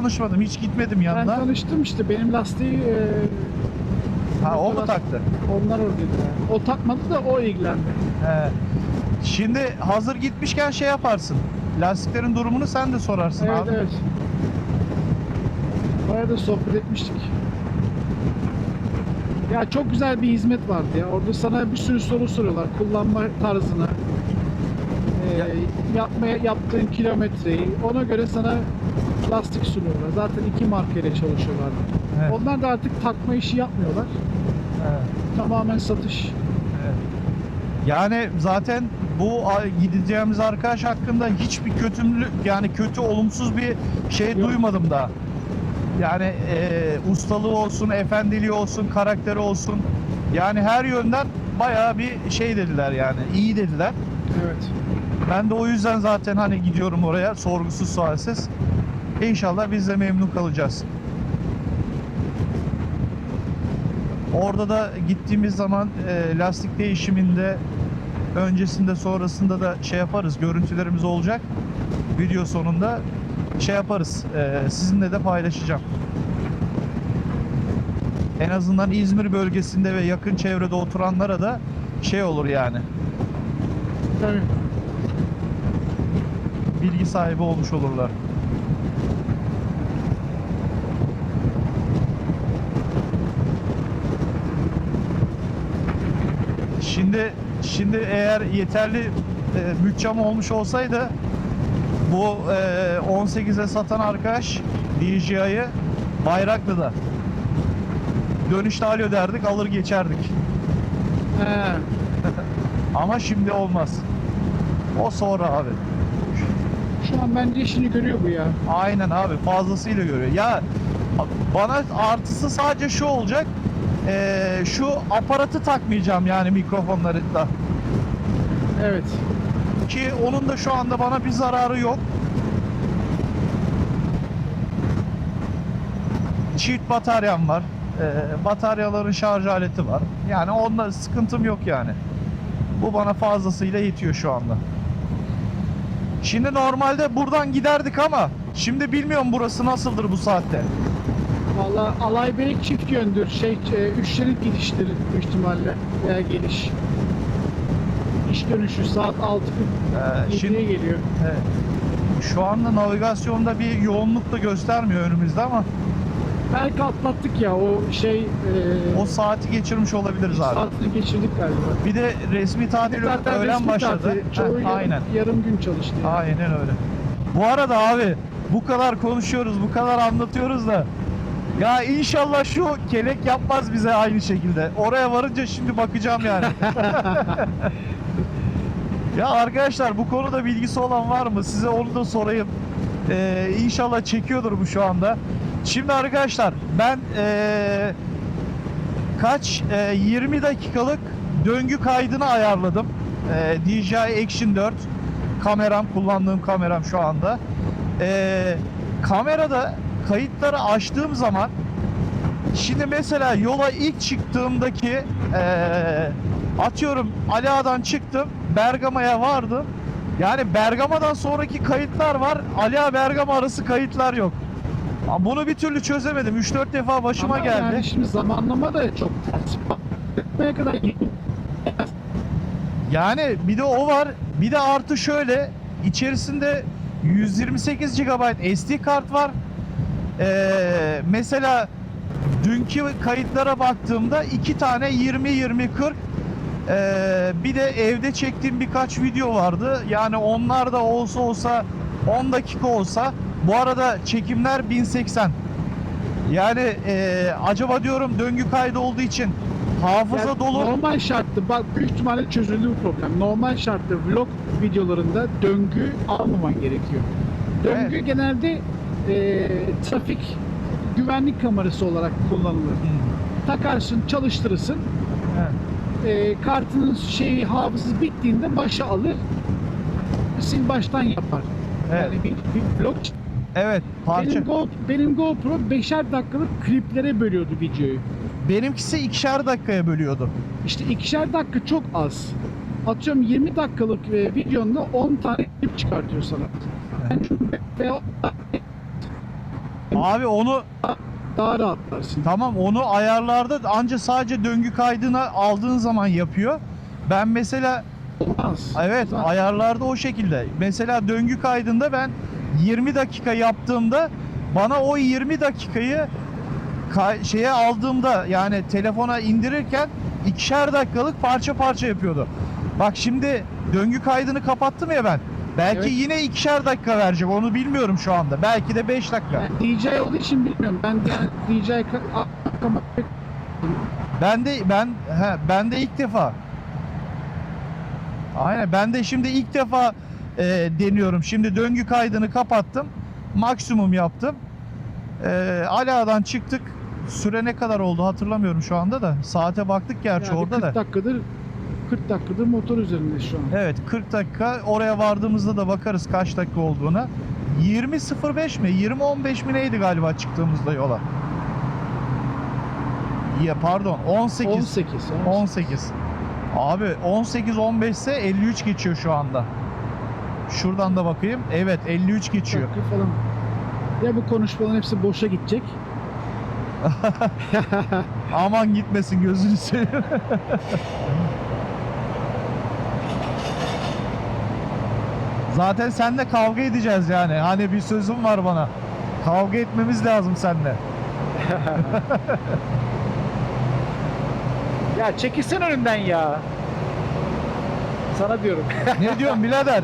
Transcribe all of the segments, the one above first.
tanışmadım. Hiç gitmedim Ben yanına. tanıştım işte benim lastiği e, Ha o mu taktı? onlar oradaydı. O takmadı da o ilgilendi. He. Şimdi hazır gitmişken şey yaparsın. Lastiklerin durumunu sen de sorarsın Evet abi. evet. Bayağı da sohbet etmiştik. Ya çok güzel bir hizmet vardı ya. Orada sana bir sürü soru soruyorlar. Kullanma tarzını, e, Ya- yapmaya yaptığın kilometreyi. Ona göre sana lastik sunuyorlar. Zaten iki markayla çalışıyorlar. Evet. Onlar da artık takma işi yapmıyorlar. Evet. Tamamen satış. Evet. Yani zaten bu gideceğimiz arkadaş hakkında hiçbir kötümlü yani kötü olumsuz bir şey Yok. duymadım daha. Yani e, ustalığı olsun, efendiliği olsun, karakteri olsun. Yani her yönden bayağı bir şey dediler yani. iyi dediler. Evet. Ben de o yüzden zaten hani gidiyorum oraya sorgusuz sualsiz. İnşallah biz de memnun kalacağız. Orada da gittiğimiz zaman e, lastik değişiminde öncesinde sonrasında da şey yaparız. Görüntülerimiz olacak. Video sonunda şey yaparız. e, sizinle de paylaşacağım. En azından İzmir bölgesinde ve yakın çevrede oturanlara da şey olur yani. Tabii. bilgi sahibi olmuş olurlar. Şimdi şimdi eğer yeterli e, bütçem olmuş olsaydı bu e, 18'e satan arkadaş DJI'yi Bayraklı'da dönüşte alo derdik alır geçerdik. He. Ama şimdi olmaz. O sonra abi. Şu an bence işini görüyor bu ya. Aynen abi fazlasıyla görüyor. Ya bana artısı sadece şu olacak. Eee, şu aparatı takmayacağım yani mikrofonları da. Evet. Ki onun da şu anda bana bir zararı yok. Çift bataryam var. Eee, bataryaların şarj aleti var. Yani onda sıkıntım yok yani. Bu bana fazlasıyla yetiyor şu anda. Şimdi normalde buradan giderdik ama şimdi bilmiyorum burası nasıldır bu saatte. Valla alay beylik çift yöndür. Şey, e, üç şerit gidiştir büyük ihtimalle. Veya geliş. İş dönüşü saat 6 Ee, 7'ye şimdi geliyor. evet. şu anda navigasyonda bir yoğunluk da göstermiyor önümüzde ama Belki atlattık ya o şey e, o saati geçirmiş olabiliriz abi. saatini geçirdik galiba. Bir de resmi tatil Zaten öğlen resmi başladı. tatil, Çoğu Heh, yarım, aynen. yarım gün çalıştı. yani. Aynen öyle. Bu arada abi bu kadar konuşuyoruz, bu kadar anlatıyoruz da ya inşallah şu kelek yapmaz bize aynı şekilde. Oraya varınca şimdi bakacağım yani. ya arkadaşlar bu konuda bilgisi olan var mı? Size onu da sorayım. Ee, inşallah çekiyordur bu şu anda. Şimdi arkadaşlar ben ee, kaç ee, 20 dakikalık döngü kaydını ayarladım. Ee, DJI Action 4 kameram kullandığım kameram şu anda. Ee, kamerada kayıtları açtığım zaman şimdi mesela yola ilk çıktığımdaki ee, atıyorum Ali Ağa'dan çıktım Bergama'ya vardım. Yani Bergama'dan sonraki kayıtlar var. Ali Ağa Bergama arası kayıtlar yok. Bunu bir türlü çözemedim. 3-4 defa başıma Ama geldi. Yani şimdi zamanlama da çok ters. Ne kadar Yani bir de o var. Bir de artı şöyle içerisinde 128 GB SD kart var. Ee, mesela dünkü kayıtlara baktığımda iki tane 20 20 40 ee, bir de evde çektiğim birkaç video vardı. Yani onlar da olsa olsa 10 dakika olsa bu arada çekimler 1080. Yani ee, acaba diyorum döngü kaydı olduğu için hafıza Yani dolu Normal şartta bak büyük ihtimalle çözüldü bu problem. Normal şartta vlog videolarında döngü almaman gerekiyor. Döngü Evet. genelde e, trafik güvenlik kamerası olarak kullanılır. Takarsın, çalıştırırsın. Evet. E, kartının şeyi hafızası bittiğinde başa alır. Sil baştan yapar. Evet. Yani bir, bir vlog Evet parça. benim, Go, benim GoPro 5'er dakikalık kliplere bölüyordu videoyu. Benimkisi ikişer dakikaya bölüyordu. İşte ikişer dakika çok az. Atıyorum 20 dakikalık e, videonda 10 tane klip çıkartıyor sana. Yani ve Abi onu daha rahatlarsın. tamam onu ayarlarda anca sadece döngü kaydına aldığın zaman yapıyor. Ben mesela Olmaz. Evet Olmaz. ayarlarda o şekilde. Mesela döngü kaydında ben 20 dakika yaptığımda bana o 20 dakikayı kay- şeye aldığımda yani telefona indirirken ikişer dakikalık parça parça yapıyordu. Bak şimdi döngü kaydını kapattım ya ben. Belki Evet. yine ikişer dakika verecek onu bilmiyorum şu anda. Belki de 5 dakika. Yani DJ olduğu için bilmiyorum. Ben de yani DJ ka- aklıma pek Ben de ben he, ben de ilk defa. Aynen ben de şimdi ilk defa e, deniyorum. Şimdi döngü kaydını kapattım. Maksimum yaptım. E, Ala'dan çıktık. Süre ne kadar oldu hatırlamıyorum şu anda da. Saate baktık gerçi yani orada 40 da. dakikadır 40 dakikadır motor üzerinde şu an. Evet 40 dakika. Oraya vardığımızda da bakarız kaç dakika olduğuna. 20.05 mi? 20.15 mi neydi galiba çıktığımızda yola? Ya pardon 18. 18. 18. Abi 18 15 ise 53 geçiyor şu anda. Şuradan da bakayım. Evet 53 geçiyor. dakika falan. Ya bu konuşmaların hepsi boşa gidecek. Aman gitmesin gözünü seveyim. Zaten seninle kavga edeceğiz yani. Hani bir sözüm var bana. Kavga etmemiz lazım seninle. ya çekilsen önünden ya. Sana diyorum. Ne diyorsun birader?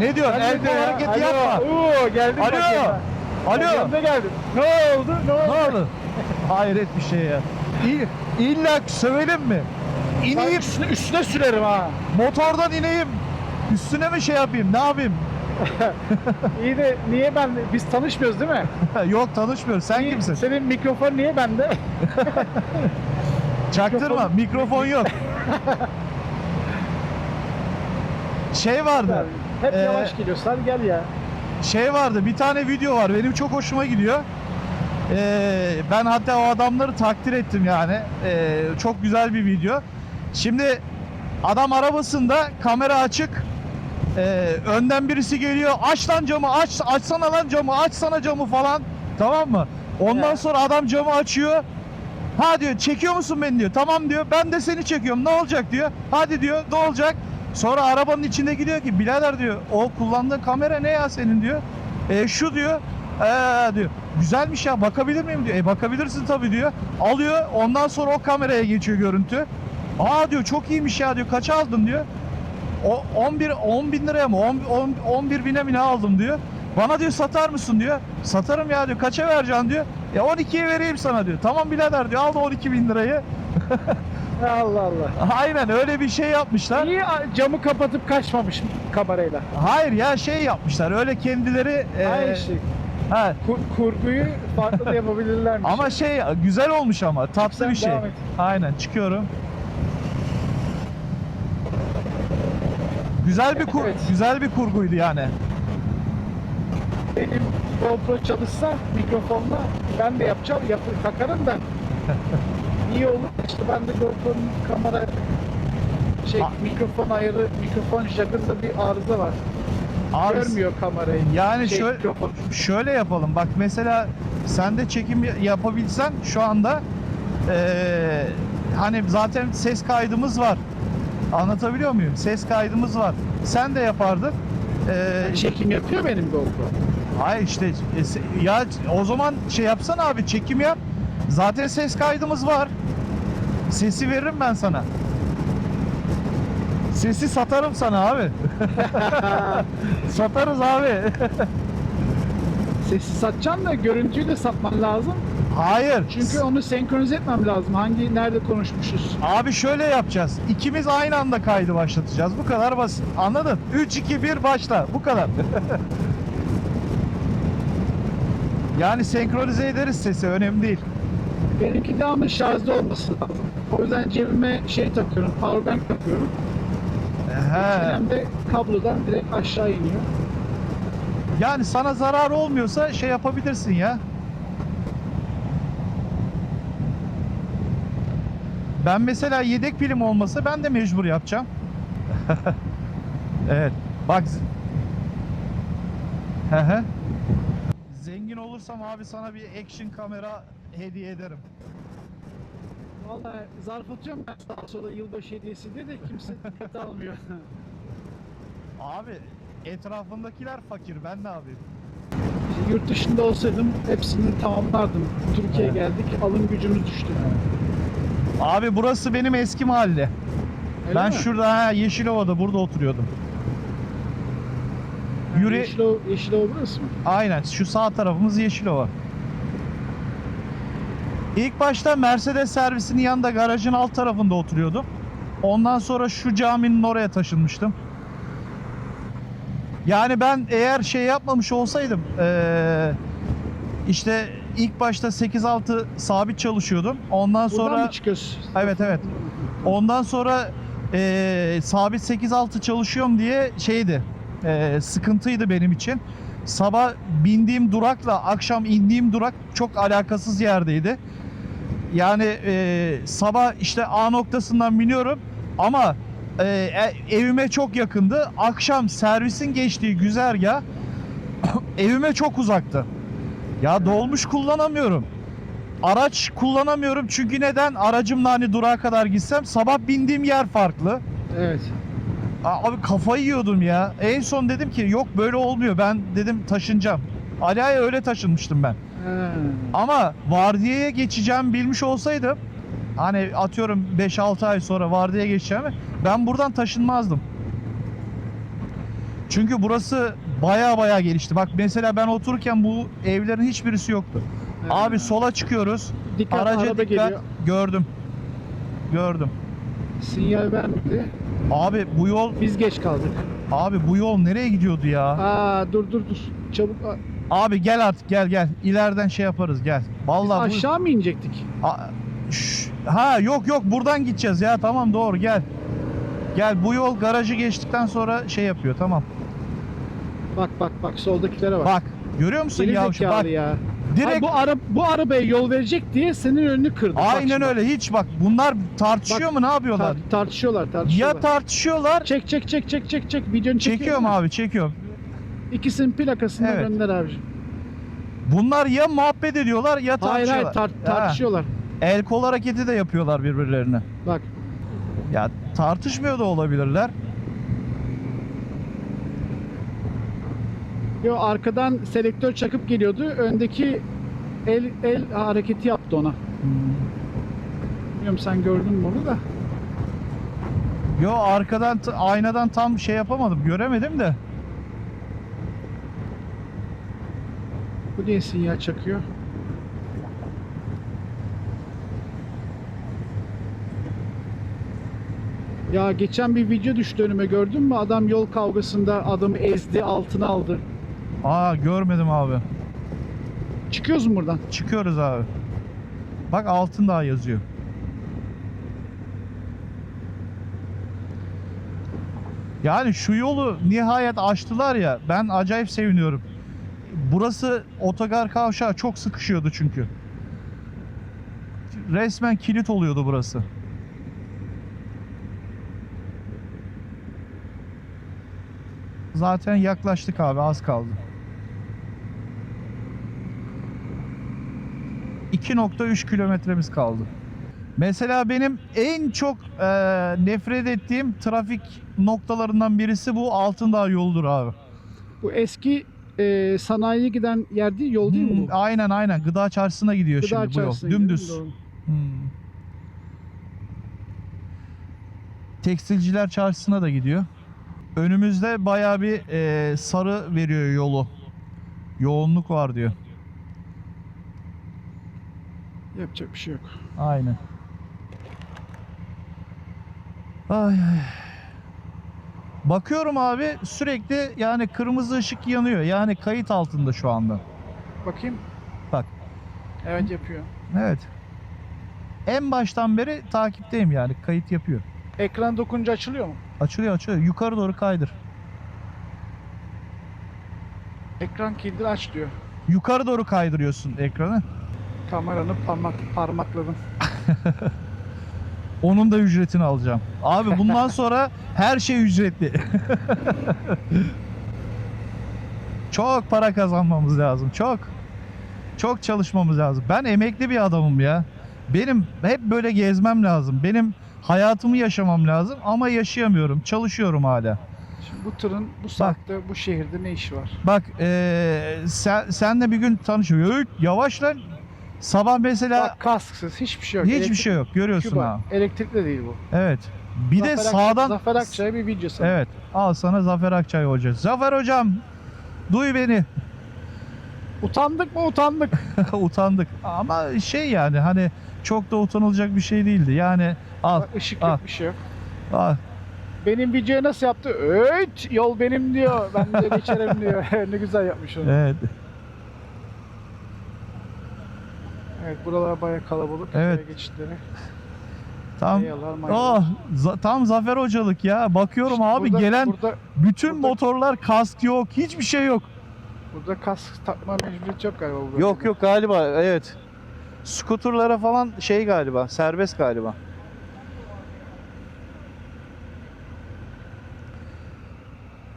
Ne diyorsun? Ben El de kol ya. hareketi Alo. yapma. Oo geldim bak Alo. yanına. Bak Alo. yanına geldim. Ne oldu? Ne oldu? Ne oldu? Hayret bir şey ya. İ- İlla sövelim mi? Ben İneyim, üstüne, üstüne sürerim ha. motordan ineyim. Üstüne mi şey yapayım? Ne yapayım? İyi de niye ben biz tanışmıyoruz değil mi? Yok tanışmıyoruz. Sen Niye- kimsin? Senin mikrofon niye bende? Çaktırma. mikrofon- yok. Şey vardı. Hep Ee, yavaş geliyorsun. Hadi gel ya. Şey vardı. Bir tane video var. Benim çok hoşuma gidiyor. Ee, ben hatta o adamları takdir ettim yani. Ee, çok güzel bir video. Şimdi adam arabasında kamera açık. Ee, önden birisi geliyor. Aç lan camı aç. Açsana lan camı. Açsana camı falan. Tamam mı? Ondan He. sonra adam camı açıyor. Ha diyor çekiyor musun beni diyor. Tamam diyor. Ben de seni çekiyorum. Ne olacak diyor. Hadi diyor. Ne olacak? Sonra arabanın içinde gidiyor ki birader diyor. O kullandığın kamera ne ya senin diyor. E şu diyor. Ee diyor. Güzelmiş ya bakabilir miyim diyor. E bakabilirsin tabii diyor. Alıyor. Ondan sonra o kameraya geçiyor görüntü. Aa diyor çok iyiymiş ya diyor. Kaça aldın diyor. O 11 10 bin liraya mı? 10, 10 11 bine mi ne aldım diyor. Bana diyor satar mısın diyor. Satarım ya diyor. Kaça vereceksin diyor. Ya 12'ye vereyim sana diyor. Tamam birader diyor. Al da 12 bin lirayı. Allah Allah. Aynen öyle bir şey yapmışlar. Niye camı kapatıp kaçmamış kamerayla? Hayır ya şey yapmışlar. Öyle kendileri e, Aynı şey. ha, Kur- kurguyu farklı da yapabilirlermiş. ama şey güzel olmuş ama tatlı Sen bir şey. Aynen çıkıyorum. Güzel bir kur, Evet. güzel bir kurguydu yani. benim GoPro çalışsa mikrofonla ben de yapacağım, yap takarım da iyi olur. İşte ben de GoPro'nun kamera şey Ha. mikrofon ayarı, mikrofon jackında bir arıza var. Abi, Görmüyor kamerayı. Yani Şey, şöyle mikrofon. şöyle yapalım. Bak mesela sen de çekim ya- yapabilsen şu anda eee, hani zaten ses kaydımız var. Anlatabiliyor muyum? Ses kaydımız var. Sen de yapardın. Eee, Çekim yapıyor benim GoPro. hayır işte e, ya o zaman şey yapsana abi çekim yap. Zaten ses kaydımız var. Sesi veririm ben sana. Sesi satarım sana abi. Satarız abi. Sesi satacaksın da görüntüyü de satman lazım. Hayır. Çünkü onu senkronize etmem lazım. Hangi nerede konuşmuşuz? Abi şöyle yapacağız. İkimiz aynı anda kaydı başlatacağız. Bu kadar basit. Anladın? 3 2 1 başla. Bu kadar. yani senkronize ederiz sesi. Önemli değil. Benimki de ama şarjda olması lazım. O yüzden cebime şey takıyorum, powerbank takıyorum. He. Hem de kablodan direkt aşağı iniyor. Yani sana zarar olmuyorsa şey yapabilirsin ya. Ben mesela yedek pilim olmasa ben de mecbur yapacağım. evet. Bak. z- Hı hı. Zengin ol olursam abi sana bir action kamera hediye ederim. Vallahi zarf atıyorum ben daha sonra yılbaşı hediyesi diye de kimse dikkate almıyor. Abi etrafındakiler fakir ben ne yapayım? Yurt dışında olsaydım hepsini tamamlardım. Türkiye'ye geldik, alım gücümüz düştü. Abi burası benim eski mahalle. Öyle ben mi? şurada ha, Yeşilova'da burada oturuyordum. Ha, yürü- Yeşilova, Yeşilova burası mı? Aynen şu sağ tarafımız Yeşilova. İlk başta Mercedes servisinin yanında garajın alt tarafında oturuyordum. Ondan sonra şu caminin oraya taşınmıştım. Yani ben eğer şey yapmamış olsaydım eee, işte ilk başta 8-6 sabit çalışıyordum. Ondan Buradan sonra mı çıkıyoruz? Evet, evet. Ondan sonra eee, sabit 8-6 çalışıyorum diye şeydi. eee, sıkıntıydı benim için. Sabah bindiğim durakla akşam indiğim durak çok alakasız yerdeydi. Yani eee, sabah işte A noktasından biniyorum ama eee, e- evime çok yakındı. Akşam servisin geçtiği güzergah evime çok uzaktı. Ya dolmuş kullanamıyorum. Araç kullanamıyorum çünkü neden? Aracımla hani durağa kadar gitsem sabah bindiğim yer farklı. Evet. A- Abi kafayı yiyordum ya. En son dedim ki yok böyle olmuyor. Ben dedim taşınacağım. Alaya öyle taşınmıştım ben. Ha. Ama vardiyaya geçeceğim bilmiş olsaydım hani atıyorum 5-6 ay sonra vardiyaya geçeceğimi ben buradan taşınmazdım. Çünkü burası baya baya gelişti. Bak mesela ben otururken bu evlerin hiçbirisi yoktu. Abi sola çıkıyoruz. dikkat Araca dikkat. geliyor. Gördüm. Gördüm. Sinyal vermedi. Abi bu yol Biz geç kaldık. abi bu yol nereye gidiyordu ya? Aa dur dur dur. Çabuk. Abi gel artık gel gel. İleriden şey yaparız gel. Biz Vallahi bu aşağı mı inecektik? A- Şş, ha yok yok buradan gideceğiz ya tamam doğru gel. Gel bu yol garajı geçtikten sonra şey yapıyor tamam. Bak bak bak soldakilere bak. Bak görüyor musun Geri yavşu bak ya. direkt bu ara bu arabaya yol verecek diye senin önünü kırdı. Aynen öyle hiç bak bunlar tartışıyor Bak, mu ne yapıyorlar? Tar- tartışıyorlar tartışıyorlar. ya tartışıyorlar Çek çek çek çek çek çek videonu çekiyor çekiyorum mu? abi çekiyorum. İkisinin plakasını Evet. gönder abicim. Bunlar ya muhabbet ediyorlar ya Hayır tartışıyorlar. hayır tar- Ha, tartışıyorlar. el kol hareketi de yapıyorlar birbirlerine. Bak Ya tartışmıyor da olabilirler. Yo arkadan selektör çakıp geliyordu. Öndeki el el hareketi yaptı ona. Bilmiyorum sen gördün mü onu da. Yo arkadan t- aynadan tam şey yapamadım göremedim de. Bu niye sinyal çakıyor? Ya geçen bir video düştü önüme gördün mü? Adam yol kavgasında adamı ezdi, altına aldı. Aa görmedim abi. Çıkıyoruz mu buradan? Çıkıyoruz abi. Bak altın daha yazıyor. Yani şu yolu nihayet açtılar ya ben acayip seviniyorum. Burası otogar kavşağı çok sıkışıyordu çünkü. Resmen kilit oluyordu burası. Zaten yaklaştık abi az kaldı. 2.3 kilometremiz kaldı. Mesela benim en çok e, nefret ettiğim trafik noktalarından birisi bu Altındağ yoludur abi. Bu eski e, sanayiye giden yer değil, yol değil mi Hmm, bu? aynen aynen gıda çarşısına gidiyor Gıda şimdi bu yol. Dümdüz. doğru. Hmm. Tekstilciler çarşısına da gidiyor. Önümüzde bayağı bir e, sarı veriyor yolu. Yoğunluk var diyor. Yapacak bir şey yok. Aynen. Ay ay. Bakıyorum abi sürekli yani kırmızı ışık yanıyor. Yani kayıt altında şu anda. Bakayım. Bak. Evet yapıyor. Evet. En baştan beri takipteyim yani kayıt yapıyor. Ekran dokunca açılıyor mu? Açılıyor açılıyor. Yukarı doğru kaydır. Ekran kilidi aç diyor. Yukarı doğru kaydırıyorsun ekranı. Kameranı parmak parmakladım. Onun da ücretini alacağım. Abi bundan sonra her şey ücretli. çok para kazanmamız lazım. Çok. Çok çalışmamız lazım. Ben emekli bir adamım ya. Benim hep böyle gezmem lazım. Benim hayatımı yaşamam lazım ama yaşayamıyorum. Çalışıyorum hala. Şimdi bu tırın bu saatte bu şehirde ne işi var? Bak eee sen senle bir gün tanışıyor. Yavaş lan. Sabah mesela Bak kasksız hiçbir şey yok. hiçbir Elektrik- şey yok. Görüyorsun bak, ha. Elektrikli değil bu. Evet. Bir de Zafer Akçay- sağdan Zafer Akçay'a bir video sana. Evet. Al sana Zafer Akçay Hoca. Zafer hocam. Duy beni. Utandık mı utandık. Utandık. Ama şey yani hani çok da utanılacak bir şey değildi. Yani al Bak, ışık al. yok bir şey yok. al. Benim videoyu nasıl yaptı? Evet yol benim diyor. Ben de geçerim diyor. ne güzel yapmış onu. Evet. Evet buralar bayağı kalabalık. Evet. Geçitleri. Tam mayalar. Oh, za- tam Zafer hocalık ya. Bakıyorum İşte abi burada- gelen Burada, bütün burada- motorlar kask yok. Hiçbir şey yok. burada kask takma mecburiyeti yok galiba. bu bölgede. Yok yok galiba evet. Skuturlara falan şey galiba serbest galiba.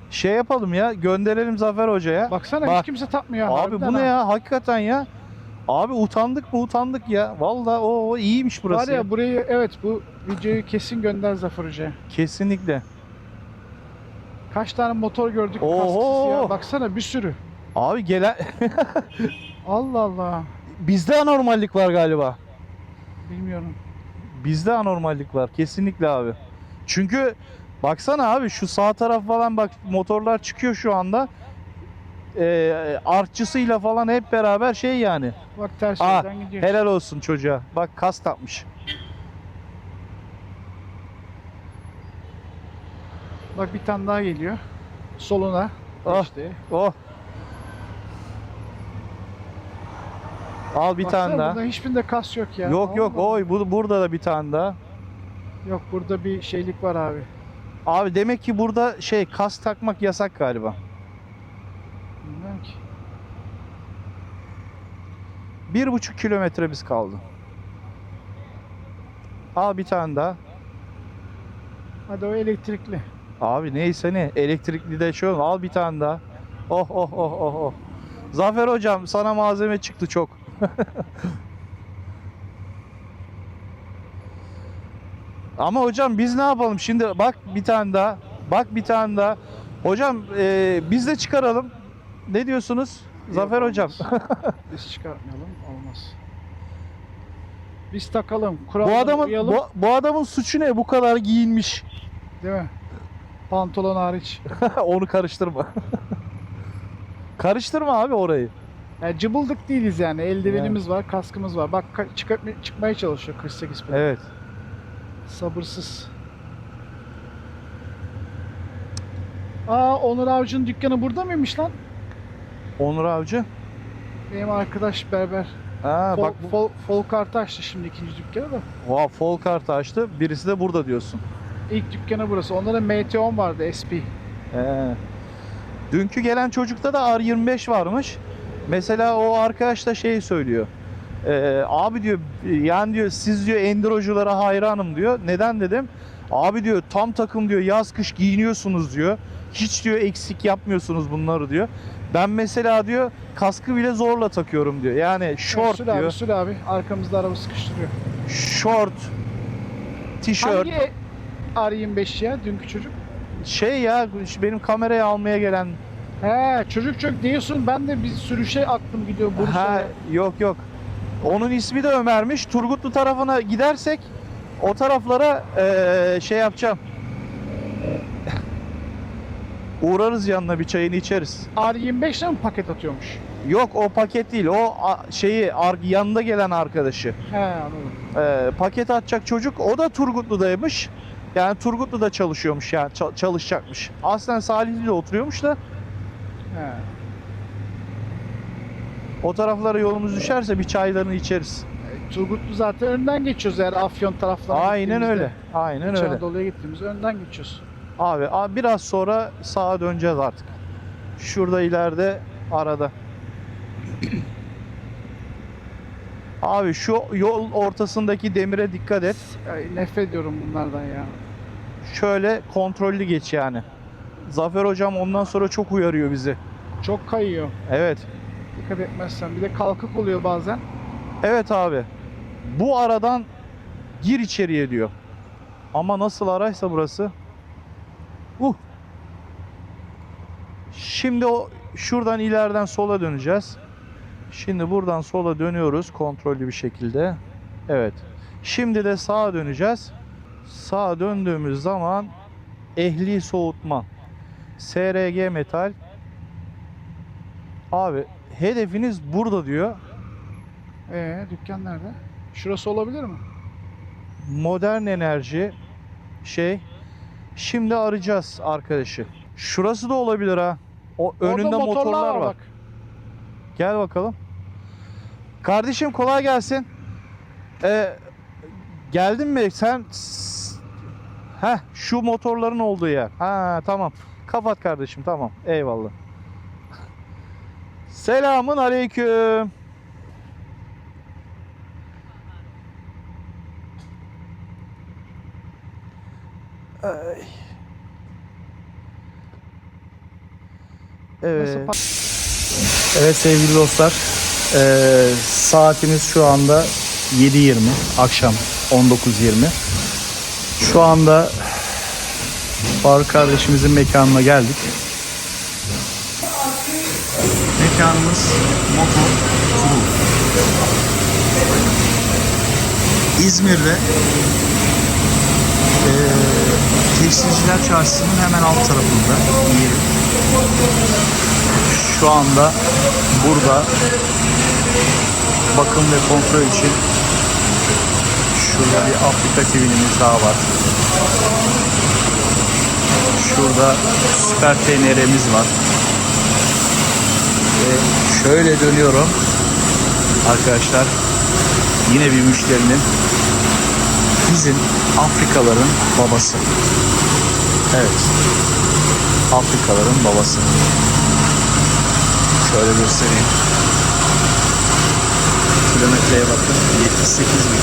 Şey yapalım ya gönderelim Zafer Hoca'ya. Baksana Bak. hiç kimse takmıyor. Abi bu ne ha. ya hakikaten ya. Abi utandık mı utandık ya. Vallahi o, o iyiymiş burası. Var ya burayı evet bu videoyu kesin gönder Zafer Hoca'ya. Kesinlikle. Kaç tane motor gördük Oho! ya. Baksana bir sürü. Abi gelen Allah Allah. bizde anormallik var galiba. Bilmiyorum. Bizde anormallik var kesinlikle abi. Çünkü baksana abi şu sağ taraf falan bak motorlar çıkıyor şu anda. Ee, artçısıyla falan hep beraber şey yani. Bak ters Aa, gidiyor. Helal olsun çocuğa. Bak kas takmış. Bak bir tane daha geliyor. Soluna. Ah. İşte. Oh. Al bir Baksana tane daha. Burada hiçbirinde kas yok ya. Yok yok Allah. oy bu, burada da bir tane daha. Yok burada bir şeylik var abi. Abi demek ki burada şey kas takmak yasak galiba. Bilmiyorum ki. Bir buçuk kilometre biz kaldı. Al bir tane daha. Hadi o elektrikli. Abi neyse ne elektrikli de şu al bir tane daha. Oh oh oh oh oh. Zafer hocam sana malzeme çıktı çok. Ama hocam biz ne yapalım şimdi bak bir tane daha. Bak bir tane daha. Hocam e, biz de çıkaralım. Ne diyorsunuz? Zafer Yok, hocam. Biz çıkartmayalım. Olmaz. Biz takalım. bu Kurallara adamın uyalım. bu, bu adamın suçu ne? Bu kadar giyinmiş. Değil mi? Pantolon hariç. Onu karıştırma. karıştırma abi orayı. Yani cıbıldık değiliz yani. Eldivenimiz var, kaskımız var. Bak ka- çıkart- çıkmaya çalışıyor 48 plak. Evet. Sabırsız. Aa Onur Avcı'nın dükkanı burada mıymış lan? Onur Avcı. Benim arkadaş berber. Ha Fol, bak bu fol, Folkart'ı açtı şimdi ikinci dükkanı da. Wow, fol kartı açtı. Birisi de burada diyorsun. İlk dükkanı burası. Onda da MT-10 vardı SP. He. Dünkü gelen çocukta da R25 varmış. Mesela o arkadaş da şey söylüyor. Ee, abi diyor yani diyor siz diyor enduroculara hayranım diyor. Neden dedim? Abi diyor tam takım diyor yaz kış giyiniyorsunuz diyor. Hiç diyor eksik yapmıyorsunuz bunları diyor. Ben mesela diyor kaskı bile zorla takıyorum diyor. Yani short sür diyor. abi, sür abi. Arkamızda araba sıkıştırıyor. Short, tişört. Hangi R25 ya dünkü çocuk? Şey ya benim kamerayı almaya gelen He çocuk çok diyorsun ben de bir sürü şey aklım gidiyor Ha, Bursa'ya. yok yok. Onun ismi de Ömer'miş. Turgutlu tarafına gidersek o taraflara eee, şey yapacağım. Uğrarız yanına bir çayını içeriz. R25'le mi paket atıyormuş? Yok o paket değil. O şeyi ar- yanında gelen arkadaşı. He anladım. Eee, paket atacak çocuk. O da Turgutlu'daymış. Yani Turgutlu'da çalışıyormuş yani ça- çalışacakmış. Aslen Salihli'de oturuyormuş da He. o taraflara yolumuz düşerse bir çaylarını içeriz. E, Turgutlu zaten önden geçiyoruz eğer Afyon taraflarına Aynen öyle. Aynen öyle. Anadolu'ya gittiğimizde önden geçiyoruz. Abi, abi biraz sonra sağa döneceğiz artık. Şurada ileride arada. Abi şu yol ortasındaki demire dikkat et. Ay, nefret ediyorum bunlardan ya. Şöyle kontrollü geç yani. Zafer hocam ondan sonra çok uyarıyor bizi. Çok kayıyor. Evet. Dikkat etmezsen. Bir de kalkık oluyor bazen. Evet abi. Bu aradan gir içeriye diyor. Ama nasıl araysa burası. Uh. Şimdi o şuradan ileriden sola döneceğiz. Şimdi buradan sola dönüyoruz kontrollü bir şekilde. Evet. Şimdi de sağa döneceğiz. Sağa döndüğümüz zaman ehli soğutma. SRG metal. Abi hedefiniz burada diyor. Ee, dükkan nerede? Şurası olabilir mi? modern enerji şey şimdi arayacağız arkadaşı. Şurası da olabilir ha. O önünde Orada motorlar, var. bak. Gel bakalım. Kardeşim kolay gelsin. Ee, geldin mi? Sen Heh, şu motorların olduğu yer. Ha tamam. Kapat kardeşim tamam. Eyvallah. Selamun aleyküm. Ay. Evet. Evet sevgili dostlar, eee, saatimiz şu anda 7.20, akşam 19.20. Şu anda Faruk kardeşimizin mekanına geldik. Mekanımız Moto Turu. İzmir'de eee Tekstilciler Çarşısı'nın hemen alt tarafında yeri. Şu anda burada bakım ve kontrol için şurada bir Afrika TV'miz daha var. Şurada Süper TNR'miz var. Ve şöyle dönüyorum arkadaşlar. Yine bir müşterinin bizim Afrikaların babası. Evet. Afrikaların babası. Şöyle göstereyim. Kilometreye bakın. 78 bin.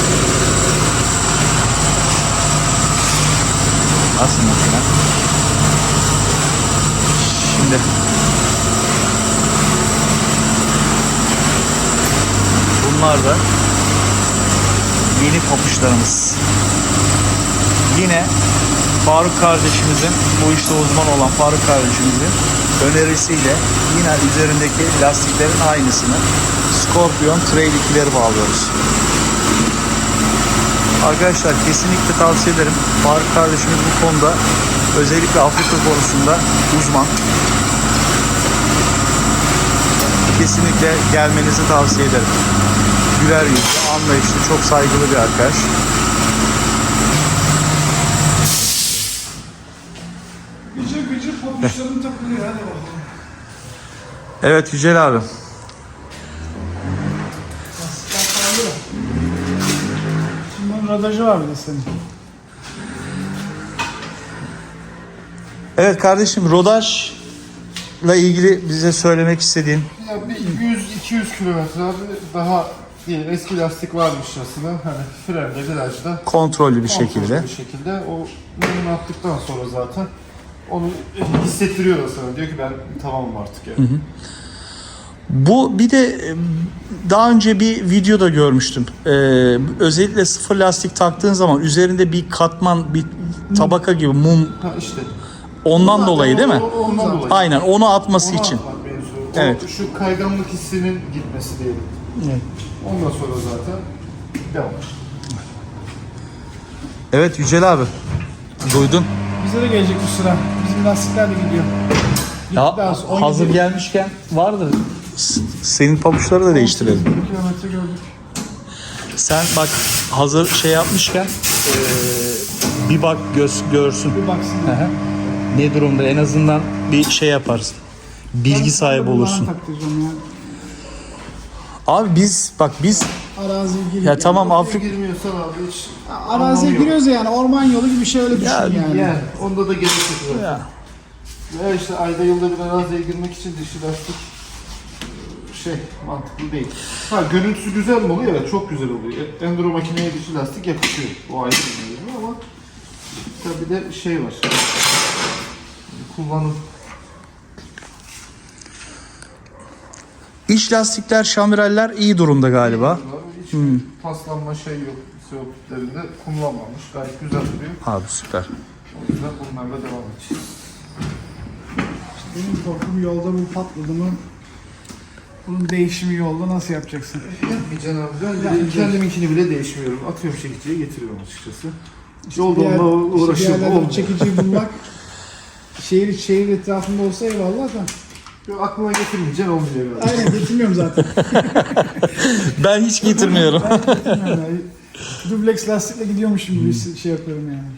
Nasıl makine? Şimdi bunlar da yeni papuçlarımız. Yine Faruk kardeşimizin, bu işte uzman olan Faruk kardeşimizin önerisiyle yine üzerindeki lastiklerin aynısını Scorpion Trail 2'leri bağlıyoruz. Arkadaşlar kesinlikle tavsiye ederim. Faruk kardeşimiz bu konuda özellikle Afrika konusunda uzman. Kesinlikle gelmenizi tavsiye ederim. Güler yüzlü, anlayışlı, çok saygılı bir arkadaş. Gıcır gıcır pabuçlarım takılıyor hadi bakalım. Evet Yücel abi. Bunun radajı var bir de senin. Evet kardeşim rodajla ilgili bize söylemek istediğin Ya bir 100-200 kilometre abi daha diyelim eski lastik varmış aslında. Hani frende virajda. kontrollü bir kontrollü şekilde. Bir şekilde o bunu attıktan sonra zaten onu hissettiriyor da sana. Diyor ki ben tamamım artık yani. Bu bir de e, daha önce bir videoda görmüştüm. Ee, özellikle sıfır lastik taktığın zaman üzerinde bir katman, bir tabaka gibi mum Ha işte. ondan Zaten dolayı değil mi? o- Ondan dolayı. Aynen onu atması Ona için. atmak mevzu. Evet. O, şu kayganlık hissinin gitmesi diyelim. Evet. Ondan sonra zaten devam. Evet Yücel abi. Duydun. Bize de gelecek bu sıra. Bizim lastikler de gidiyor. Ya hazır gelmişken vardır. S- Senin pabuçları da değiştirelim. kilometre gördük. Sen bak hazır şey yapmışken eee, bir bak göz, görsün. Bir baksın. Hı hı. Ne durumda en azından bir şey yaparsın. Bilgi sahibi olursun. ya. Abi biz bak biz Araziye giriyor. ya tamam Afrika girmiyorsan abi hiç Araziye anlamı yok. giriyoruz yani orman yolu gibi bir şey öyle düşün Ya, yani. Yani onda da gerek yok. zaten. ya, Veya işte ayda yılda bir araziye girmek için dişi lastik şey mantıklı değil. Ha görüntüsü güzel mi oluyor? Evet çok güzel oluyor. Enduro makineye dişi lastik yakışıyor. O ayrı bir mevzu ama tabii de şey var. Kullanım İç lastikler, şamiraller iyi durumda galiba. Hiç Hmm. paslanma şey yok. Seopitlerinde kumlanmamış. Gayet güzel duruyor. Abi süper. O yüzden bunlarla devam edeceğiz. Benim korkum yolda bu patladı mı? Bunun değişimi yolda nasıl yapacaksın? Yapmayacaksın abi. Ben Yani bile kendiminkini bile değişmiyorum. Atıyorum çekiciye getiriyorum açıkçası. Yolda Bir yer- onunla bir yerlerden olmuyor. çekici bulmak şehir şehir etrafında olsa eyvallah da. Yok, Aklına getirmeyeceksin olmuyor. Yani. Aynen getirmiyorum zaten. Ben hiç getirmiyorum. yani, dubleks lastikle gidiyormuşum gibi şey yapıyorum yani.